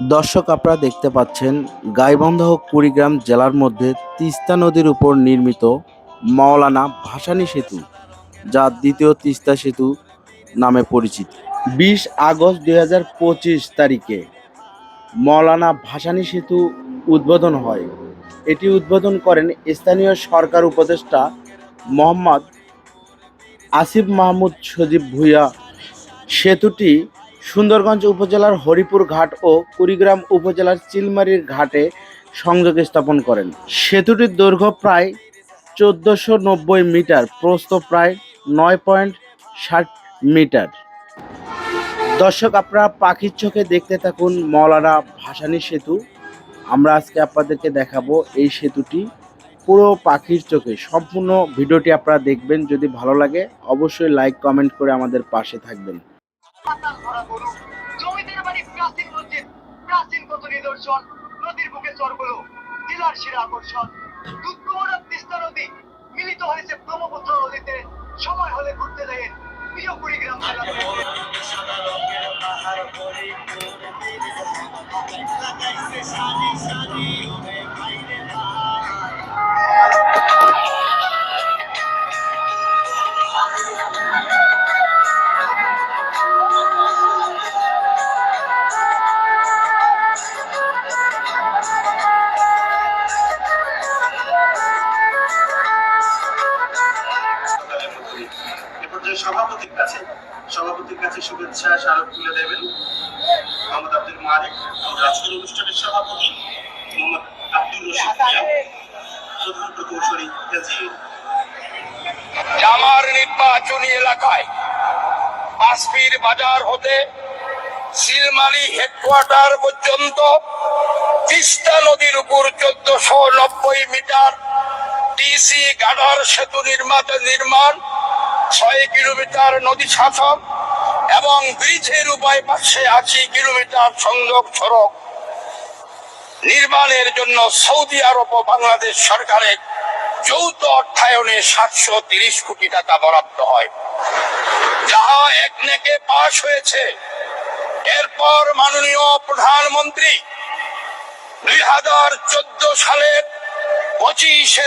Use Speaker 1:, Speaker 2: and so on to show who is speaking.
Speaker 1: দর্শক আপনারা দেখতে পাচ্ছেন, গাইবন্ধ কুড়িগ্রাম জেলার মধ্যে তিস্তা নদীর উপর নির্মিত মাওলানা ভাসানী সেতু, যা দ্বিতীয় তিস্তা সেতু নামে পরিচিত। বিশ আগস্ট দুই হাজার পঁচিশ তারিখে মৌলানা ভাসানী সেতু উদ্বোধন হয়। এটি উদ্বোধন করেন স্থানীয় সরকার উপদেষ্টা মোহাম্মদ আসিফ মাহমুদ সজীব ভুইয়া। সেতুটি সুন্দরগঞ্জ উপজেলার হরিপুর ঘাট ও কুড়িগ্রাম উপজেলার চিলমারির ঘাটে সংযোগ স্থাপন করেন। সেতুটির দৈর্ঘ্য প্রায় চোদ্দোশো নব্বই মিটার, প্রস্থ প্রায় নয় পয়েন্ট ষাট মিটার। দর্শক, আপনারা পাখির চোখে দেখতে থাকুন মৌলানা ভাসানী সেতু। আমরা আজকে আপনাদেরকে দেখাবো এই সেতুটি পুরো পাখির চোখে। সম্পূর্ণ ভিডিওটি আপনারা দেখবেন, যদি ভালো লাগে অবশ্যই লাইক, কমেন্ট করে আমাদের পাশে থাকবেন।
Speaker 2: ভরা গরু জমিদার বাড়ি প্রাচীন মসজিদ, প্রাচীন কত নিদর্শন, নদীর বুকে চরগুলো, জেলার সেরা আকর্ষণ। দুধকুমার তিস্তা নদী মিলিত হয়েছে ব্রহ্মপুত্র নদীতে, সময় হলে ঘুরতে যায় প্রিয় কুড়িগ্রাম জেলাতে।
Speaker 3: সভাপতির কাছে সভাপতির কাছে শুভেচ্ছা, স্মারক তুলে দেবেন মোহাম্মদ আব্দুল মালিক আজকের অনুষ্ঠানের সভাপতি মোহাম্মদ আব্দুল রশিদ প্রধান প্রকৌশলী
Speaker 4: জামার নির্বাচনী এলাকায় বাজার হতে সিলমালি হেডকোয়ার্টার পর্যন্ত তিস্তা নদীর উপর চোদ্দশো নব্বই মিটার ডিসি গাডার সেতু নির্মাণ নির্মাণ ছয় কিলোমিটার নদী শাসন এবং ব্রিজের উপায় পাশে আশি কিলোমিটার সংযোগ সড়ক নির্মাণের জন্য সৌদি আরব ও বাংলাদেশ সরকারের যৌথ অর্থায়নে সাতশো তিরিশ কোটি টাকা বরাদ্দ হয়। যাহা একনেকে পাশ হয়েছে। এরপর মাননীয় প্রধানমন্ত্রী দুই হাজার চোদ্দ সালের পঁচিশে